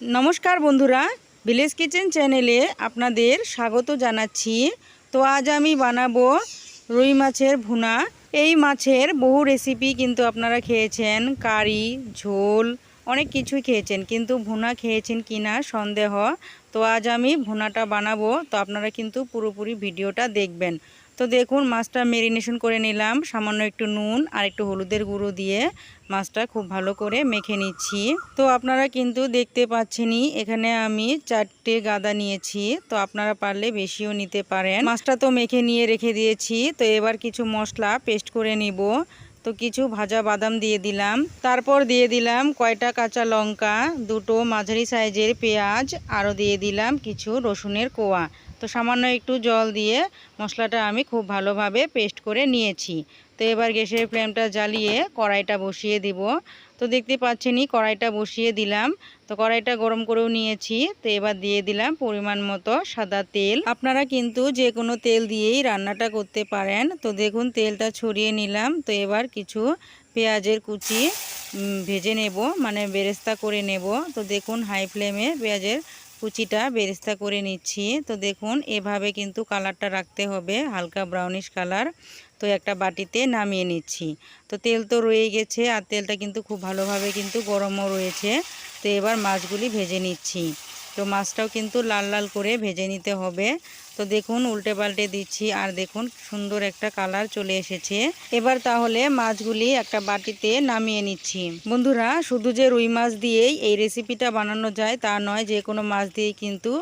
নমস্কার বন্ধুরা village kitchen চ্যানেলে আপনাদের স্বাগত জানাচ্ছি। তো আজ আমি বানাবো রুই মাছের ভুনা। এই মাছের বহু রেসিপি কিন্তু আপনারা খেয়েছেন, কারি, ঝোল, অনেক কিছুই খেয়েছেন, কিন্তু ভুনা খেয়েছেন কিনা সন্দেহ। তো আজ আমি ভুনাটা বানাবো, তো আপনারা কিন্তু পুরোপুরি ভিডিওটা দেখবেন। তো দেখুন, মাছটা মেরিনেশন করে নিলাম। সামান্য একটু নুন আর একটু হলুদের গুঁড়ো দিয়ে মাছটা খুব ভালো করে মেখে নিচ্ছি। তো আপনারা কিন্তু দেখতে পাচ্ছেনই, এখানে আমি চারটে গাদা নিয়েছি। তো আপনারা পারলে বেশিও নিতে পারেন। মাছটা তো মেখে নিয়ে রেখে দিয়েছি। তো এবার কিছু মশলা পেস্ট করে নিব। তো কিছু ভাজা বাদাম দিয়ে দিলাম। তারপর দিয়ে দিলাম কয়টা কাঁচা লঙ্কা, দুটো মাঝারি সাইজের পেঁয়াজ, আরও দিয়ে দিলাম কিছু রসুনের কোয়া। তো সামান্য একটু জল দিয়ে মশলাটা আমি খুব ভালোভাবে পেস্ট করে নিয়েছি। তো এবার গ্যাসের ফ্লেমটা জ্বালিয়ে কড়াইটা বসিয়ে দিব। তো দেখতে পাচ্ছেনই কড়াইটা বসিয়ে দিলাম। তো কড়াইটা গরম করেও নিয়েছি। তো এবার দিয়ে দিলাম পরিমাণ মতো সাদা তেল। আপনারা কিন্তু যে কোনো তেল দিয়েই রান্নাটা করতে পারেন। তো দেখুন তেলটা ছড়িয়ে নিলাম। তো এবার কিছু পেঁয়াজের কুচি ভেজে নেব। মানে বেরেস্তা করে নেব। তো দেখুন হাই ফ্লেমে পেঁয়াজের কুচিটা বেরেস্তা করে নিচ্ছি। তো দেখুন, এভাবে কিন্তু কালারটা রাখতে হবে, হালকা ব্রাউনিশ কালার তো একটা বাটিতে নামিয়ে নিচ্ছি। তো তেল তো রয়ে গেছে, আর তেলটা কিন্তু খুব ভালোভাবে কিন্তু গরমও রয়েছে। তো এবার মাছগুলি ভেজে নিচ্ছি। তো মাছটাও কিন্তু লাল লাল করে ভেজে নিতে হবে। তো দেখুন, উল্টে পাল্টে দিচ্ছি, আর দেখুন, সুন্দর একটা কালার চলে এসেছে। এবার তাহলে মাছগুলি একটা বাটিতে নামিয়ে নিচ্ছি। বন্ধুরা, শুধু যে রুই মাছ দিয়েই এই রেসিপিটা বানানো যায় তা নয়, যে কোনো মাছ দিয়েই কিন্তু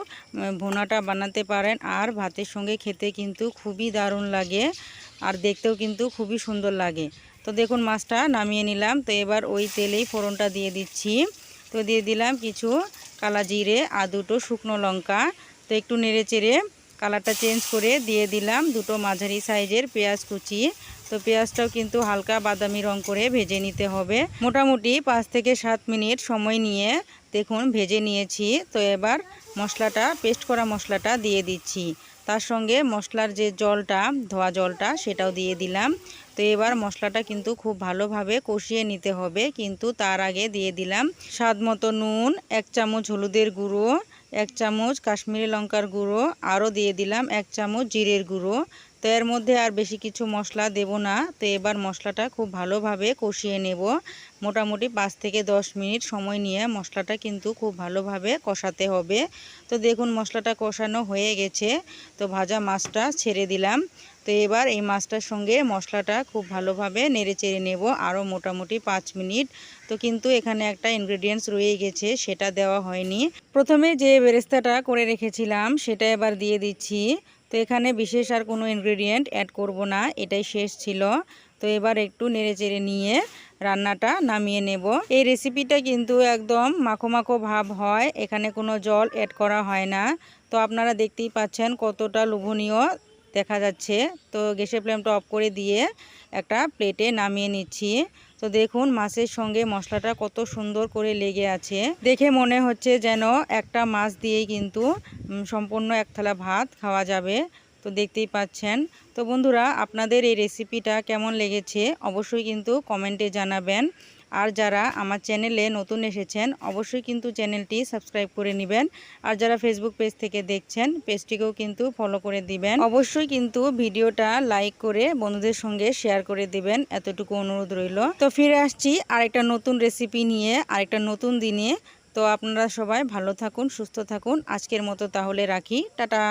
ভুনাটা বানাতে পারেন, আর ভাতের সঙ্গে খেতে কিন্তু খুবই দারুণ লাগে, আর দেখতেও কিন্তু খুবই সুন্দর লাগে। তো দেখুন, মাছটা নামিয়ে নিলাম। তো এবার ওই তেলেই ফোড়নটা দিয়ে দিচ্ছি। তো দিয়ে দিলাম কিছু কালা জিরে, আর দুটো শুকনো লঙ্কা। তো একটু নেড়ে চেড়ে কালারটা চেঞ্জ করে দিয়ে দিলাম দুটো মাঝারি সাইজের পেঁয়াজ কুচি। তো পেঁয়াজটাও কিন্তু হালকা বাদামি রং করে ভেজে নিতে হবে। মোটামুটি পাঁচ থেকে সাত মিনিট সময় নিয়ে দেখুন ভেজে নিয়েছি। তো এবার মশলাটা, পেস্ট করা মশলাটা দিয়ে দিচ্ছি। তার সঙ্গে মশলার যে জলটা, ধোয়া জলটা, সেটাও দিয়ে দিলাম। তো এবার মশলাটা কিন্তু খুব ভালোভাবে কষিয়ে নিতে হবে। কিন্তু তার আগে দিয়ে দিলাম স্বাদ মতো নুন, এক চামচ হলুদের গুঁড়ো এক চামচ কাশ্মীরি লঙ্কার গুঁড়ো আরও দিয়ে দিলাম এক চামচ জিরের গুঁড়ো তো এর মধ্যে আর বেশি কিছু মশলা দেব না। তো এবার মশলাটা খুব ভালোভাবে কষিয়ে নেব। মোটামুটি পাঁচ থেকে দশ মিনিট সময় নিয়ে মশলাটা কিন্তু খুব ভালোভাবে কষাতে হবে। তো দেখুন মশলাটা কষানো হয়ে গেছে। তো ভাজা মাছটা ছেড়ে দিলাম। তো এবার এই মাছটার সঙ্গে মশলাটা খুব ভালোভাবে নেড়ে চেড়ে নেব আরও মোটামুটি পাঁচ মিনিট। তো কিন্তু এখানে একটা ইনগ্রেডিয়েন্টস রয়ে গেছে, সেটা দেওয়া হয়নি। প্রথমে যে বেরেস্তাটা করে রেখেছিলাম, সেটা এবার দিয়ে দিচ্ছি। তো এখানে বিশেষ আর কোনো ইনগ্রেডিয়েন্ট অ্যাড করব না, এটাই শেষ ছিল। তো এবার একটু নেড়ে চেড়ে নিয়ে রান্নাটা নামিয়ে নেব। এই রেসিপিটা কিন্তু একদম মাখো মাখো ভাব হয়, এখানে কোনো জল অ্যাড করা হয় না। তো আপনারা দেখতেই পাচ্ছেন কতটা লোভনীয় দেখা যাচ্ছে। তো গ্যাসের ফ্লেমটা অফ করে দিয়ে একটা প্লেটে নামিয়ে নিচ্ছি। তো দেখুন, মাছের সঙ্গে মশলাটা কত সুন্দর করে লেগে আছে। দেখে মনে হচ্ছে যেন একটা মাছ দিয়েই কিন্তু সম্পূর্ণ এক থালা ভাত খাওয়া যাবে। তো দেখতেই পাচ্ছেন। তো বন্ধুরা, আপনাদের এই রেসিপিটা কেমন লেগেছে অবশ্যই কিন্তু কমেন্টে জানাবেন। আর যারা আমার চ্যানেলে নতুন এসেছেন, অবশ্যই কিন্তু চ্যানেলটি সাবস্ক্রাইব করে নেবেন। আর যারা ফেসবুক পেজ থেকে দেখছেন পেজটিকেও কিন্তু ফলো করে দিবেন। অবশ্যই কিন্তু ভিডিওটা লাইক করে বন্ধুদের সঙ্গে শেয়ার করে দিবেন, এতটুকু অনুরোধ রইল। তো ফিরে আসছি আরেকটা নতুন রেসিপি নিয়ে, আরেকটা নতুন দিনে। তো আপনারা সবাই ভালো থাকুন, সুস্থ থাকুন। আজকের মতো তাহলে রাখি। টাটা!